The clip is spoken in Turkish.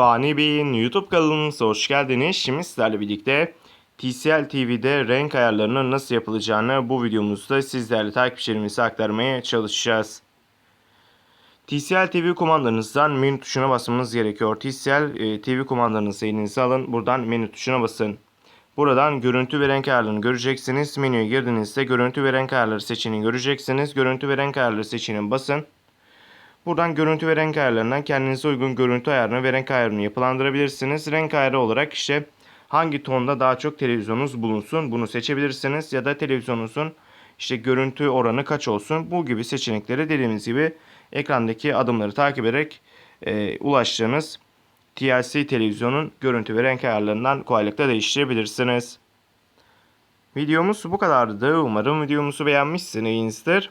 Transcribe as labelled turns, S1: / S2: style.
S1: Fani Bey'in YouTube kanalımıza hoş geldiniz. Şimdi sizlerle birlikte TCL TV'de renk ayarlarının nasıl yapılacağını bu videomuzda sizlerle takipçilerimize aktarmaya çalışacağız. TCL TV kumandanızdan menü tuşuna basmanız gerekiyor. TCL e, TV kumandanızı elinize alın. Buradan menü tuşuna basın. Buradan görüntü ve renk ayarlarını göreceksiniz. Menüye girdiğinizde görüntü ve renk ayarları seçeneğini göreceksiniz. Görüntü ve renk ayarları seçeneğine basın. Buradan görüntü ve renk ayarlarından kendinize uygun görüntü ayarını ve renk ayarını yapılandırabilirsiniz. Renk ayarı olarak işte hangi tonda daha çok televizyonunuz bulunsun bunu seçebilirsiniz. Ya da televizyonunuzun işte görüntü oranı kaç olsun bu gibi seçenekleri dediğimiz gibi ekrandaki adımları takip ederek e, ulaştığınız TLC televizyonun görüntü ve renk ayarlarından kolaylıkla değiştirebilirsiniz. Videomuz bu kadardı. Umarım videomuzu beğenmişsinizdir.